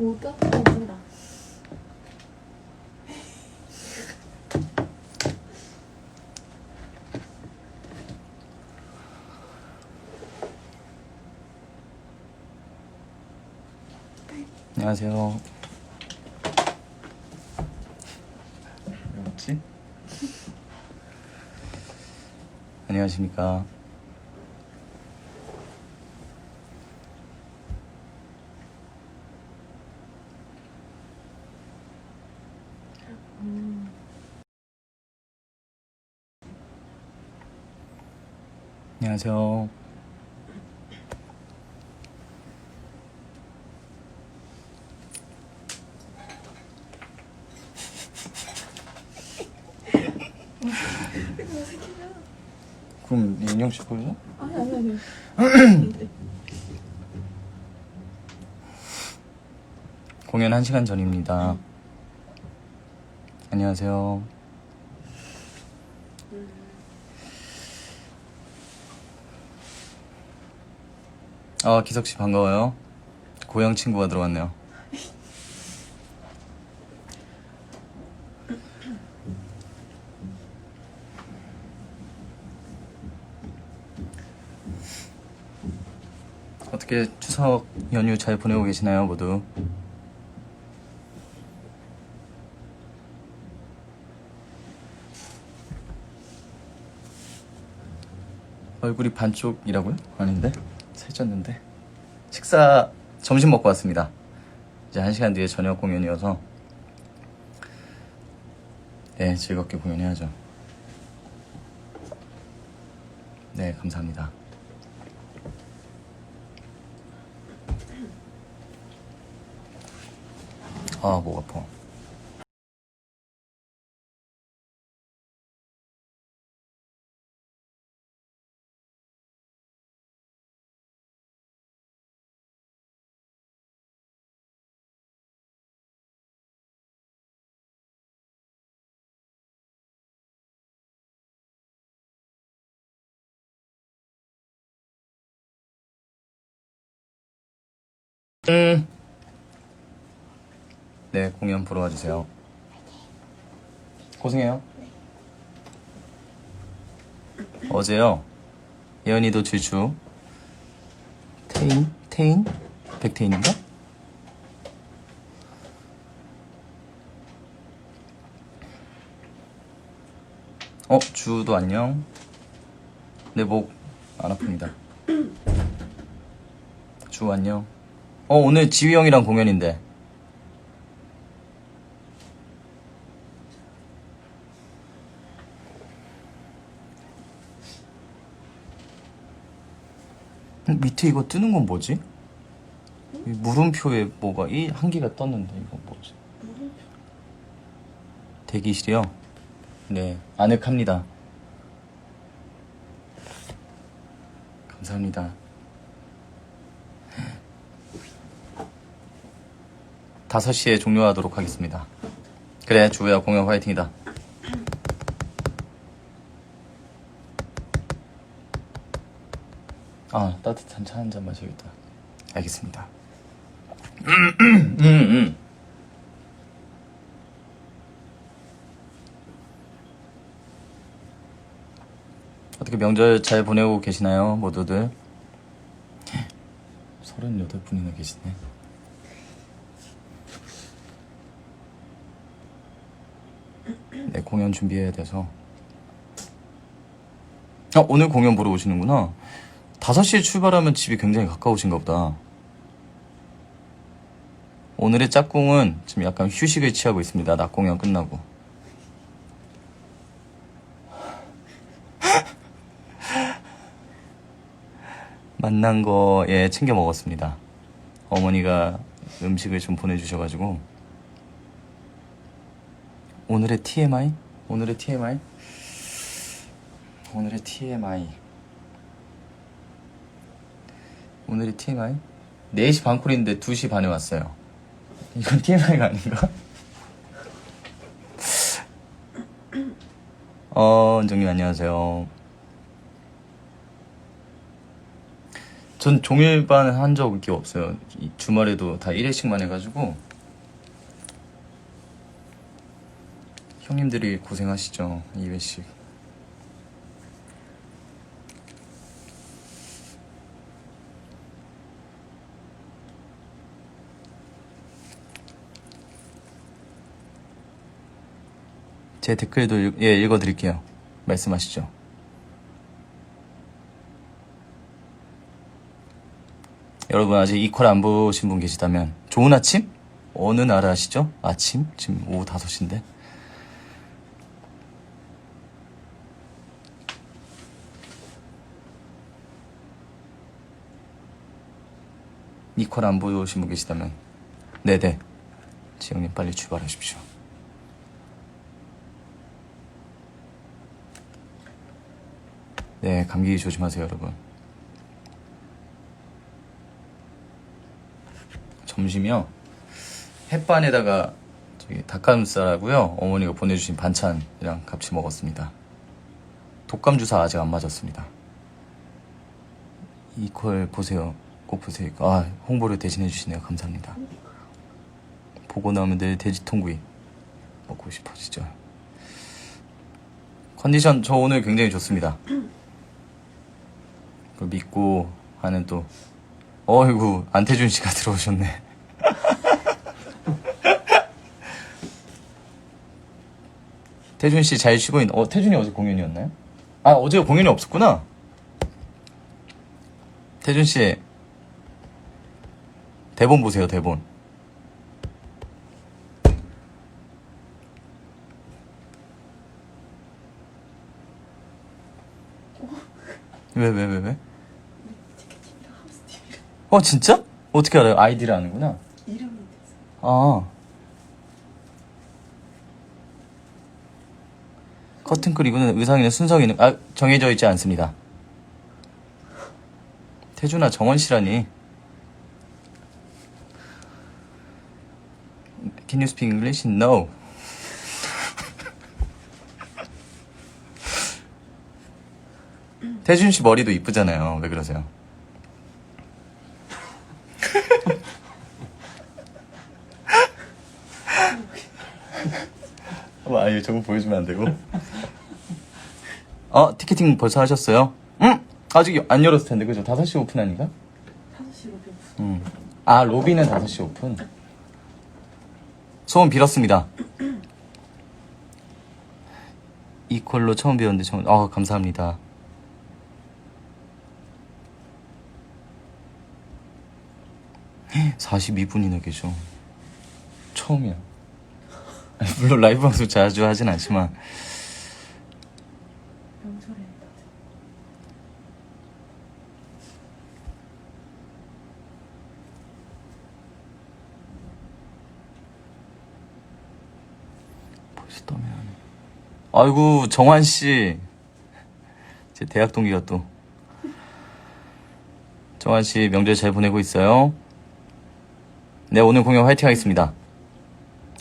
오 따뜻하다. 안녕하세요. 왜 웃지? 안녕하십니까. 안녕하세요. 그럼 인형 씨 보여줘? 아니 아니 아니. 공연 1시간 전입니다. 안녕하세요. 아, 기석 씨 반가워요. 고영 친구가 들어왔네요. 어떻게 추석 연휴 잘 보내고 계시나요, 모두? 얼굴이 반쪽이라고요? 아닌데? 살쪘는데? 식사, 점심 먹고 왔습니다. 이제 한 시간 뒤에 저녁 공연이어서 네, 즐겁게 공연해야죠. 네, 감사합니다. 아, 목 아파. 음. 네, 공연 보러 와주세요. 고생해요. 어제요, 예언이도 질주. 태인? 태인? 백태인인가? 어, 주도 안녕. 내 목 안 아픕니다. 주 안녕. 어, 오늘 지휘 형이랑 공연인데. 음, 밑에 이거 뜨는 건 뭐지? 이 물음표에 뭐가 이 한 개가 떴는데 이거 뭐지? 대기실이요? 네, 아늑합니다. 감사합니다. 다섯 시에 종료하도록 하겠습니다. 그래, 주호야 공연 화이팅이다. 아, 따뜻한 차 한 잔 마셔야겠다. 알겠습니다. 음, 음, 음. 어떻게 명절 잘 보내고 계시나요, 모두들? 38분이나 계시네. 공연 준비해야 돼서. 아, 오늘 공연 보러 오시는구나. 5시에 출발하면 집이 굉장히 가까우신가 보다. 오늘의 짝꿍은 지금 약간 휴식을 취하고 있습니다. 낮 공연 끝나고. 만난 거에 챙겨 먹었습니다. 어머니가 음식을 좀 보내주셔가지고. 오늘의 TMI? 오늘의 TMI? 오늘의 TMI. 오늘의 TMI? 4시 반 콜인데 2시 반에 왔어요. 이건 TMI가 아닌가? 어, 원정님 안녕하세요. 전 종일반 한 적이 없어요. 이 주말에도 다 1회씩만 해가지고. 형님들이 고생하시죠. 2회씩. 제 댓글도 읽, 예, 읽어드릴게요. 말씀하시죠. 여러분 아직 이퀄 안 보신 분 계시다면 좋은 아침? 어느 나라 아시죠? 아침? 지금 오후 5시인데 이퀄 안 보신 분 계시다면 네네 지영님 빨리 출발하십시오 네 감기 조심하세요 여러분 점심이요. 햇반에다가 저기 닭가슴살하고요. 어머니가 보내주신 반찬이랑 같이 먹었습니다. 독감 주사 아직 안 맞았습니다. 이퀄 보세요. 꼭 보세요. 아 홍보를 대신해 주시네요. 감사합니다. 보고 나오면 내일 돼지 통구이 먹고 싶어지죠. 컨디션 저 오늘 굉장히 좋습니다. 그 믿고 하는 또 어이구 안태준 씨가 들어오셨네. 태준 씨 잘 쉬고 있. 어 태준이 어제 공연이었나요? 아 어제 공연이 없었구나. 태준 씨 대본 보세요 대본. 왜 왜 왜 왜? 어 진짜? 어떻게 알아요? 아이디를 아는구나. 이름이 됐어. 아. 커튼클 이거는 의상이나 순서기는 아 정해져 있지 않습니다. 태준아 정원 씨라니. Can you speak English? No. 태준 씨 머리도 이쁘잖아요. 왜 그러세요? 와, 아유, 저거 보여주면 안 되고. 어, 티켓팅 벌써 하셨어요? 응? 아직 안 열었을 텐데, 그죠? 5시 오픈 아닌가? 5시로 배고 응. 아, 로비는 5시 오픈. 소원 빌었습니다. 이퀄로 처음 배웠는데, 처음, 아, 감사합니다. 헉, 42분이나 계셔. 처음이야. 물론 라이브 방송 자주 하진 않지만, 명절에 다들 떠면. 아이고, 정환 씨. 제 대학 동기가 또. 정환 씨, 명절 잘 보내고 있어요? 네, 오늘 공연 화이팅 하겠습니다.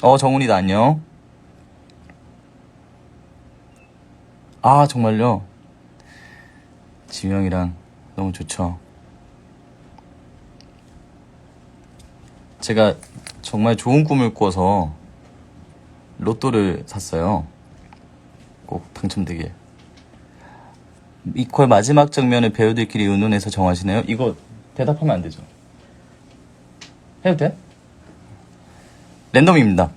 어, 정훈이다, 안녕. 아, 정말요? 지명이랑 너무 좋죠. 제가 정말 좋은 꿈을 꿔서 로또를 샀어요. 꼭 당첨되길. 이퀄 마지막 장면을 배우들끼리 의논해서 정하시네요. 이거 대답하면 안 되죠. 해도 돼? 랜덤입니다.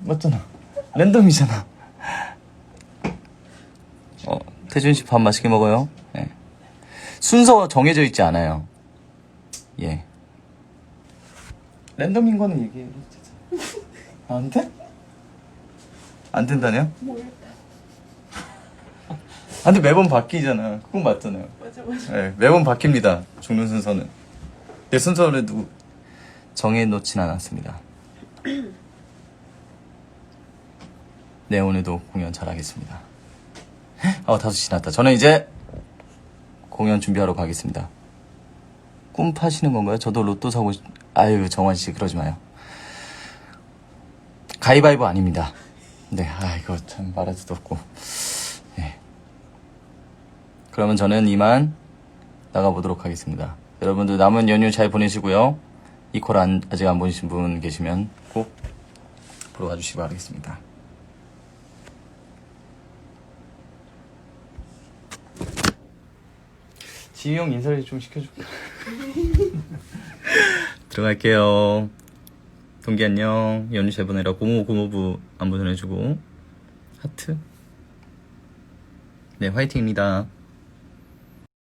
맞잖아. 랜덤이잖아. 어, 태준 씨 밥 맛있게 먹어요. 네. 순서 정해져 있지 않아요. 예. 랜덤인 거는 되잖아. 안 돼? 안 된다냐? 모르겠다. 아, 근데 매번 바뀌잖아. 그건 맞잖아요. 맞아 맞아. 네, 매번 바뀝니다. 죽는 순서는. 내 순서를 누구 정해놓진 않았습니다. 네, 오늘도 공연 잘하겠습니다. 아, 5시 지났다. 저는 이제 공연 준비하러 가겠습니다. 꿈 파시는 건가요? 저도 로또 사고 싶... 아유, 정환씨, 그러지 마요. 가위바위보 아닙니다. 네, 아, 이거 참 말할 수도 없고. 네. 그러면 저는 이만 나가보도록 하겠습니다. 여러분들 남은 연휴 잘 보내시고요. 이콜 안, 아직 안 보신 분 계시면 꼭 보러 와주시기 바라겠습니다. 지휘 형 인사를 좀 시켜줄까? 들어갈게요. 동기 안녕. 연휴 잘 보내라. 고모 고모부 안부 전해주고 하트. 네 화이팅입니다.